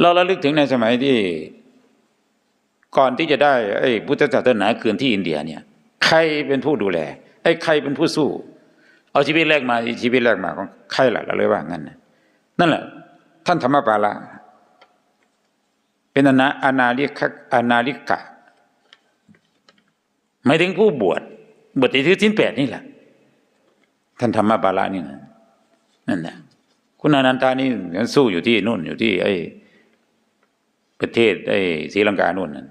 เราระลึกถึงในสมัยที่ก่อนที่จะได้ไอ้พุทธศาสนาคืนที่อินเดียเนี่ย ใครเป็นผู้ดูแล ไอ้ใครเป็นผู้สู้ เอาชีวิตแรกมาชีวิตแรกมาของใครล่ะเราเลยว่างั้นนั่นแหละ ท่านธรรมปาละเป็นอนาอนาลิกะอนาลิกะหมายถึงผู้บวชบวชในที่ทิ้นแปดนี่แหละท่านธรรมปาละนี่นะนั่นแหละคุณอนันตานี่สู้อยู่ที่นู่นอยู่ที่ไอ้ ประเทศไอ้ศรีลังกานู่นนั่น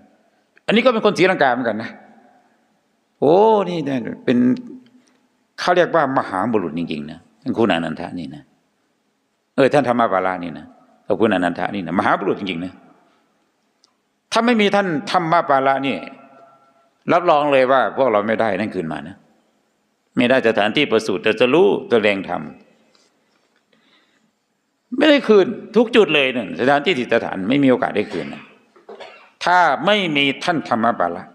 อันนี้ก็เป็นคนศรีลังกาเหมือนกันนะ โอ้นี่เนี่ยเป็นเขาเรียกว่ามหาบุรุษจริงๆนะท่านคุณอนันทานี่นะเออท่านธรรมปาละนี่นะกับคุณอนันทานี่นะมหาบุรุษจริงๆนะถ้าไม่มีท่านธรรมปาละนี่รับรองเลยว่า พวกเราไม่ได้นั่นคืนมานะ ไม่ได้สถานที่ประสูติแต่จะรู้ตัวแรงธรรม ไม่ได้คืนทุกจุดเลยเนี่ยสถานที่สิสถานไม่มีโอกาสได้คืนนะถ้าไม่มีท่านธรรมบาละ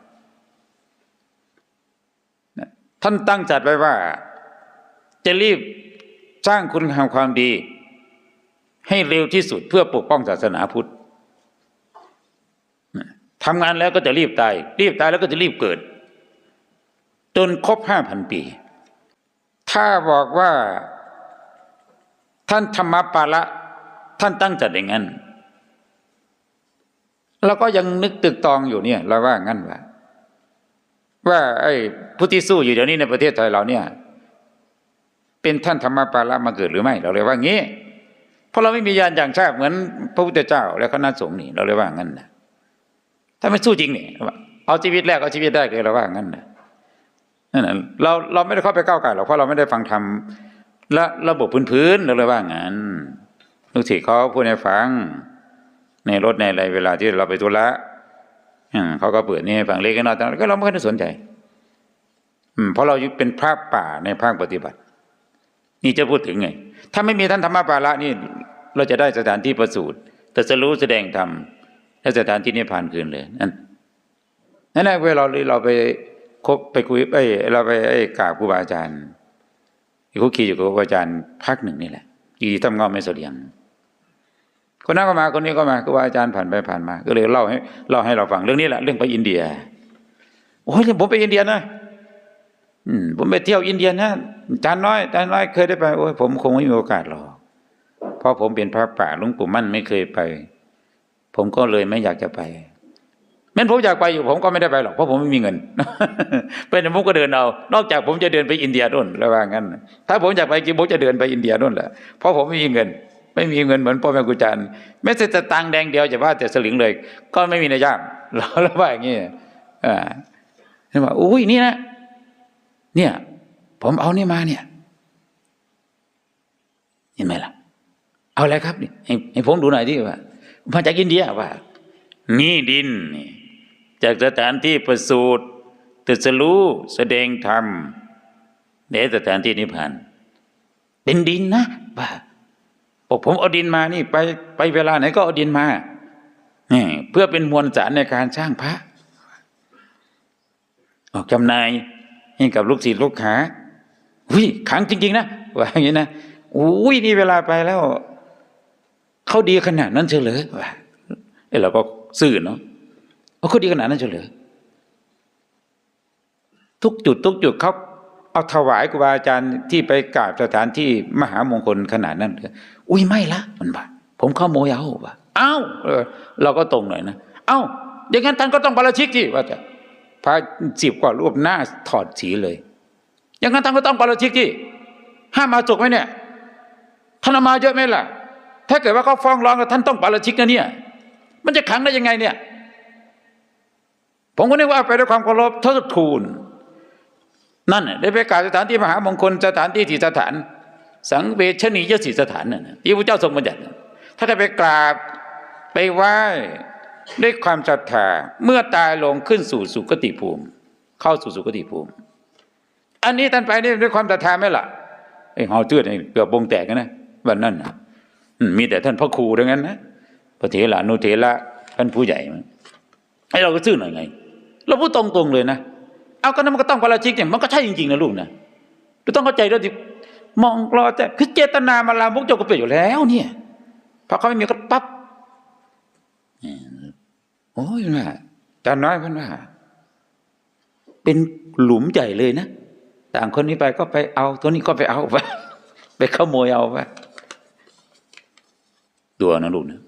ท่านตั้งจัดไว้ว่า จะรีบสร้างคุณงามความดี ให้เร็วที่สุดเพื่อปกป้องศาสนาพุทธทำงานแล้วก็จะรีบตาย รีบตายแล้วก็จะรีบเกิด จนครบห้าพันปี ถ้าบอกว่า ท่านธรรมปาละท่านตั้งจัดอย่างนั้นเราก็ยังนึกตึกตองอยู่เนี่ยเราว่างั้นว่าว่าไอ้ผู้ที่สู้อยู่เดี๋ยวนี้ในประเทศไทยเราเนี่ย เป็นท่านธรรมปาละมาเกิดหรือไม่ เราเลยว่างี้เพราะเราไม่มียานอย่างชาติเหมือนพระพุทธเจ้า และคณะสงฆ์นี่เราเลยว่างั้นนะถ้าไม่สู้จริงเนี่ยเอาชีวิตแรกเอาชีวิตได้เลยเราว่างั้นนะนั่นเราเราไม่ได้เข้าไปก้าวไก่หรอกเพราะเราไม่ได้ฟังธรรม ละระบบพื้นๆเราเลยว่างั้นลูกศิษย์เขาพูดให้ฟัง ในรถในอะไรเวลาที่เราไปธุระอืมเขาก็เปิดนี่ให้ฟังเล็กน้อยแต่ก็เราไม่ค่อยได้สนใจอืมเพราะเราเป็นพระป่าในภาคปฏิบัติ นี่จะพูดถึงไง ถ้าไม่มีท่านธรรมปาละนี่ เราจะได้สถานที่ประสูติแต่จะรู้แสดงธรรมและสถานที่นิพพานคืนเลยนั่นนั่นแหละเวลาเราไปคบไปคุยไปเราไปไอ้กราบครูบาอาจารย์ คุกคีอยู่กับครูอาจารย์พักหนึ่งนี่แหละอยู่ที่ทำงาไม่เสลียงคนนั้นก็มาคนนี้ก็มาครูบาอาจารย์ผ่านไปผ่านมา ก็เลยเล่าให้เล่าให้เราฟังเรื่องนี้แหละเรื่องไปอินเดียโอ้ยผมไปอินเดียนะอืมผมไปเที่ยวอินเดียนะอาจารย์น้อยอาจารย์น้อยเคยได้ไปโอ้ยผมคงไม่มีโอกาสหรอกเพราะผมเป็นพระป่าลวงปู่มั่นไม่เคยไป ผมก็เลยไม่อยากจะไป ม้นผมอยากไปอยู่ผมก็ไม่ได้ไปหรอกเพราะผมไม่มีเงิน เป็นผมก็เดินเอา นอกจากผมจะเดินไปอินเดียนู่นแล้วว่างั้น ถ้าผมอยากไปจริงผมจะเดินไปอินเดียนู่นแหละเพราะผมไม่มีเงิน ไม่มีเงินเหมือนพ่อแม่ครูอาจารย์แม้แต่ตังแดงเดียวจะว่าแต่สลึงเลย ก็ไม่มีในย่ามเราแล้วว่าอย่างนี้อ่าเห็นว่าอุ้ยนี่นะเนี่ย ผมเอานี่มาเนี่ยเห็นไหมล่ะ เอาอะไรครับนี่ให้ให้ผมดูหน่อยที่ว่ามาจากอินเดียว่า นี่ดินนี่ จากสถานที่ประสูติตรัสรู้แสดงธรรมในสถานที่นิพพาน เป็นดินนะว่าบอกผมเอาดินมานี่ไปไปเวลาไหนก็เอาดินมานี่เพื่อเป็นมวลสารในการสร้างพระ ออกจำนายให้กับลูกศิษย์ลูกหาอุ้ยขังจริง ๆ นะว่าอย่างนี้นะอุ้ยนี่เวลาไปแล้ว เขาดีขนาดนั้นเฉลยว่าเอ้เราก็ซื่อเนาะ เขาดีขนาดนั้นเฉลยทุกจุดทุกจุดเขาเอาถวายครูบาอาจารย์ที่ไปกราบสถานที่มหามงคลขนาดนั้นเลยอุ้ยไม่ละมันว่าผมเข้าโมยเอาว่าเอ้าเราก็ตรงหน่อยนะเอ้าอย่างนั้นท่านก็ต้องปาราชิกที่ว่าแต่พระสิบกว่ารูปหน้าถอดสีเลย อย่างนั้นท่านก็ต้องปาราชิกที่ห้ามมาจกไหมเนี่ยท่านเอามาเยอะไหมล่ะ ถ้าเกิดว่าเขาฟ้องร้องกับท่านต้องปาราชิกนะเนี่ย มันจะขังได้ยังไงเนี่ย ผมก็นึกว่าไปด้วยความเคารพเทิดทูน นั่นได้ไปกราบสถานที่มหามงคลสถานที่ที่สถาน สังเวชนียสิสถานน่นที่พระเจ้าทรงบัญญัติ ถ้าได้ไปกราบไปไหว้ด้วยความศรัทธาเมื่อตายลงขึ้นสู่สุคติภูมิ เข้าสู่สุคติภูมิ อันนี้ท่านไปนี่ด้วยความศรัทธาไหมล่ะไอ้หอเจือดนี่เกือบบงแตกนะวันนั้นนะมีแต่ท่านพระครูดังนั้นนะพระเถระนุเถระท่านผู้ใหญ่มันให้เราก็ซื่อหน่อยไง เราพูดตรงๆเลยนะ เอาก็นั้นมันก็ต้องปาราชิกเนี่ยมันก็ใช่จริงๆนะลูกนะเราต้องเข้าใจด้วยที่มองรอแต่คือเจตนามาลามกเจ้าก็เปลี่ยนอยู่แล้วเนี่ยพอเขาไม่มีก็ปั๊บโอ้ยว่าอาจาน้อยเพันว่า เป็นหลุมใหญ่เลยนะต่างคนนี้ไปก็ไปเอา ตัวนี้ก็ไปเอาไปไปขโมยเอาไปตัวนะลูกนะ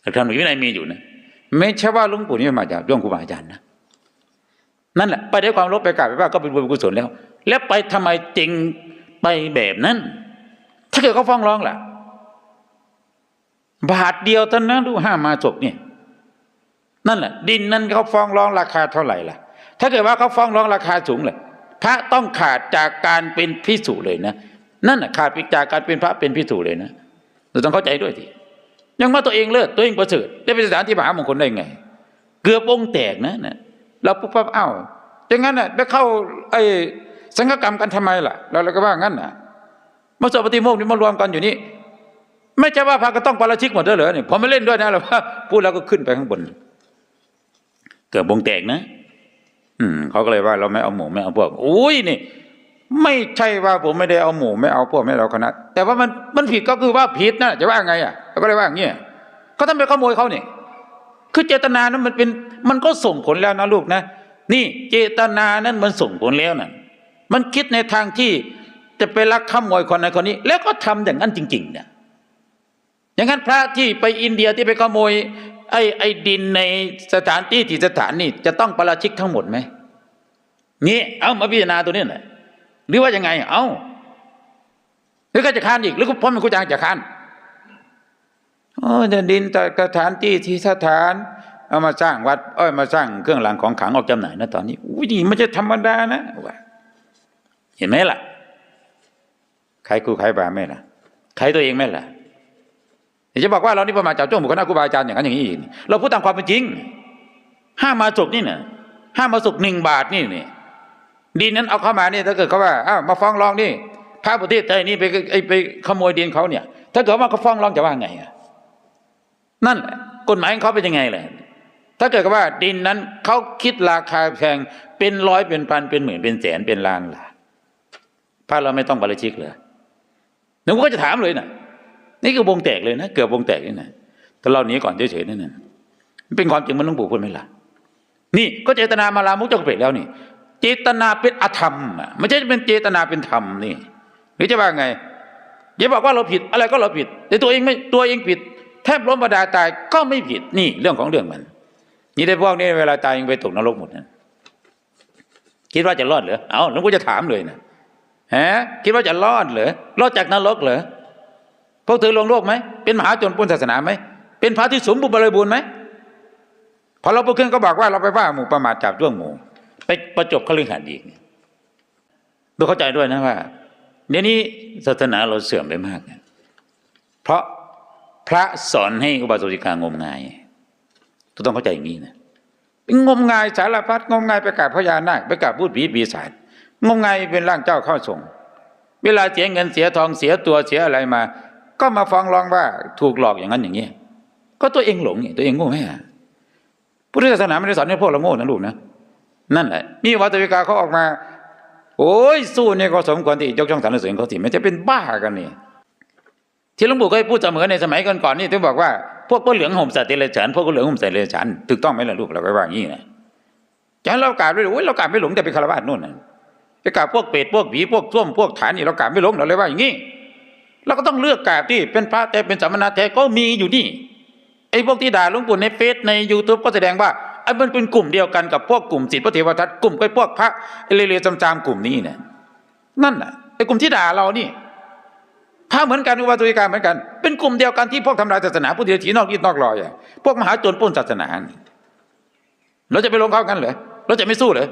หลักธรรมหรือวินัยมีอยู่นะ ไม่ใช่ว่าหลุงปู่นี่มาจากเรื่องครูบาอาจารย์นะนั่นแหละไปได้ความลบไปกราบไปว่าก็เป็นบุญกุศลแล้ว แล้วไปทำไมจริงไปแบบนั้น ถ้าเกิดเขาฟ้องร้องล่ะ บาทเดียวเท่านั้นดูห้ามาจบเนี่ยนั่นแหละดินนั้นเขาฟ้องร้องราคาเท่าไหร่ล่ะ ถ้าเกิดว่าเขาฟ้องร้องราคาสูงเลยพระต้องขาดจากการเป็นพิสูจเลยนะ นั่นแหะขาดจากการเป็นพระเป็นพิสูจเลยนะเราต้องเข้าใจด้วยที ยังว่าตัวเองเลิศตัวเองประเสริฐได้เป็นสถานที่มหามงคลได้ไง เกือบวงแตกนะนะเราปุ๊บปั๊บอ้าวอย่างนั้นน่ะได้เข้าไอ้สังฆกรรมกันทำไมล่ะเราเราก็ว่างั้นน่ะมาสวดปฏิโมกข์นี่มารวมกันอยู่นี่ไม่ใช่ว่าพระก็ต้องปาราชิกหมดด้วยเหรอเนี่ยผมไม่เล่นด้วยนะหรอกว่าพูดแล้วก็ขึ้นไปข้างบน เกิดวงแตกนะ อืมเขาก็เลยว่าเราไม่เอาหมูไม่เอาพวกอุ้ยนี่ไม่ใช่ว่าผมไม่ได้เอาหมูไม่เอาพวกไม่เอาคณะแต่ว่ามันมันผิดก็คือว่าผิดนะจะว่าไงอะ ก็เลยว่าอย่างเงี้ยเขาทำไปขโมยเขาเนี่ยคือเจตนานั้นมันเป็นมันก็ส่งผลแล้วนะลูกนะ นี่เจตนานั้นมันส่งผลแล้วนะมันคิดในทางที่จะไปลักขโมยคนนั้นคนนี้ แล้วก็ทำอย่างนั้นจริงๆเนี่ยอย่างนั้นพระที่ไปอินเดียที่ไปขโมยไอ้ไอ้ดินในสถานที่ที่สถานนี่จะต้องประราชิกทั้งหมดไหมนี่เอามาพิจารณาตัวนี้แหละหรือว่ายังไง เอาหรือก็จะค้านอีกหรือพ่อมันกูจางจะค้าน อ้จะดินแต่สถานที่ที่สถานเอามาสร้างวัด เอ้ยมาสร้างเครื่องรางของขลังออกจำหน่ายนะตอนนี้อุ้ยนี่ม่ใช่ธรรมดานะว่าเห็นไหมล่ะใครกูใครบาไม่ล่ะใครตัวเองไม่ล่ะเดี๋ยวจะบอกว่าเรานี่ประมาทจับจ้องบุคคลน้าครูบาอาจารย์อย่างนั้นอย่างนี้อีกเราพูดตามความเป็นจริง ห้ามมาสุกนี่เนี่ยห้ามมาสุกหนึ่งบาทนี่เนี่ยดินนั้นเอาเข้ามาเนี่ยถ้าเกิดเขาว่าอ้าวมาฟ้องร้องนี่พระประเทศไทยนี่ไปไปขโมยดินเขาเนี่ย ถ้าเกิดว่าเขาฟ้องร้องจะว่าไงอะ นั่นแหละกฎหมายของเขาเป็นยังไงเลยถ้าเกิดว่าดินนั้นเขาคิดราคาแพงเป็นร้อยเป็นพันเป็นหมื่นเป็นแสนเป็นล้านล่ะพระเราไม่ต้องบริชิกเลยหนูก็จะถามเลยนะนี่คือวงแตกเลยนะเกือบวงแตกนี่นะแต่เราหนีก่อนเฉยๆนั่นน่ะเป็นความจริงมันต้องปู่พูดไหมล่ะนี่ก็เจตนามาลามุกจกเปรตแล้วนี่ เจตนาเป็นอธรรมไม่ใช่เป็นเจตนาเป็นธรรมนี่ หรือจะว่าไงอย่าบอกว่าเราผิดอะไรก็เราผิด แต่ตัวเองไม่ตัวเองผิด ทบล้มบาดาตายก็ไม่ผิดนี่เรื่องของเรื่องมัน นี่ได้พวกนี้เวลาตายยังไปตกนรกหมดนะคิดว่าจะรอดเหรอเอาหลวงพ่อจะถามเลยนะฮะคิดว่าจะรอดเหรอรอดจากนรกเหรอพวกเธอลงโลกไหมเป็นมหาจนปุ้นศาสนาไหมเป็นพระที่สมบูรณ์บริบูรณ์ไหมพอเราพูดขึ้นก็บอกว่าเราไปว่าหมู่ประมาทจับจ้วงหมู่ไปประจบเขาเรื่องหันอีกดูเข้าใจด้วยนะว่าเดี๋ยวนี้ศาสนาเราเสื่อมไปมากนะเพราะ พระสอนให้อุบาสกสิกางมงายต้องเข้าใจอย่างนี้นะงมงายสารพัดงมงายไปกราบพญานาคไปกราบพูดผีปีศาจงมงายเป็นร่างเจ้าเข้าทรงเวลาเสียเงินเสียทองเสียตัวเสียอะไรมา ก็มาฟ้องร้องว่าถูกหลอกอย่างนั้นอย่างนี้ก็ตัวเองหลงตัวเองโง่ไหมอะพุทธศาสนาไม่ได้สอนให้พวกเราโง่นะลูกนะนั่นแหละนี่วัตวิกาเขาออกมา โอ้ยสู้เนี่ยก็สมควรที่ยกช่องสรรเสริญเขาสิไม่จะเป็นบ้ากันนี่ ที่หลวงปู่เคยพูดเสมอในสมัยก่อนๆนี่ถึงบอกว่าพวกพวกเหลืองห่มสัตว์เดรัจฉานพวกพวกเหลืองห่มสัตว์เดรัจฉานถูกต้องไหมล่ะลูกเราไปว่าอย่างนี้นะจะให้เรากราบด้วยโอ้ยเรากราบไม่หลงแต่เป็นคารวะนู่นน่ะไปกราบพวกเปรตพวกผีพวกส้วมพวกฐานนี่เรากราบไม่หลงเราเลยว่าอย่างนี้เราก็ต้องเลือกกราบที่เป็นพระแต่เป็นสามเณรแต่ก็มีอยู่นี่ไอ้พวกที่ด่าหลวงปู่ในเฟซใน YouTube ก็แสดงว่าไอ้มันเป็นกลุ่มเดียวกันกับพวกกลุ่มศิษย์พระเทวทัตกลุ่มไอ้พวกพระเรๆจำๆกลุ่มนี้เนี่ยนั่นน่ะไอ้กลุ่มที่ด่าเรานี่ พระเหมือนกันอุบาสิกาเหมือนกัน เป็นกลุ่มเดียวกันที่พวกทำลายศาสนาผู้เดียวถีนอกรีดนอกรอยอะพวกมหาโจรปล้นศาสนาเราจะไปลงเขากันเหรอเราจะไม่สู้เหรอ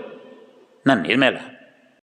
นั่นเห็นไหมล่ะ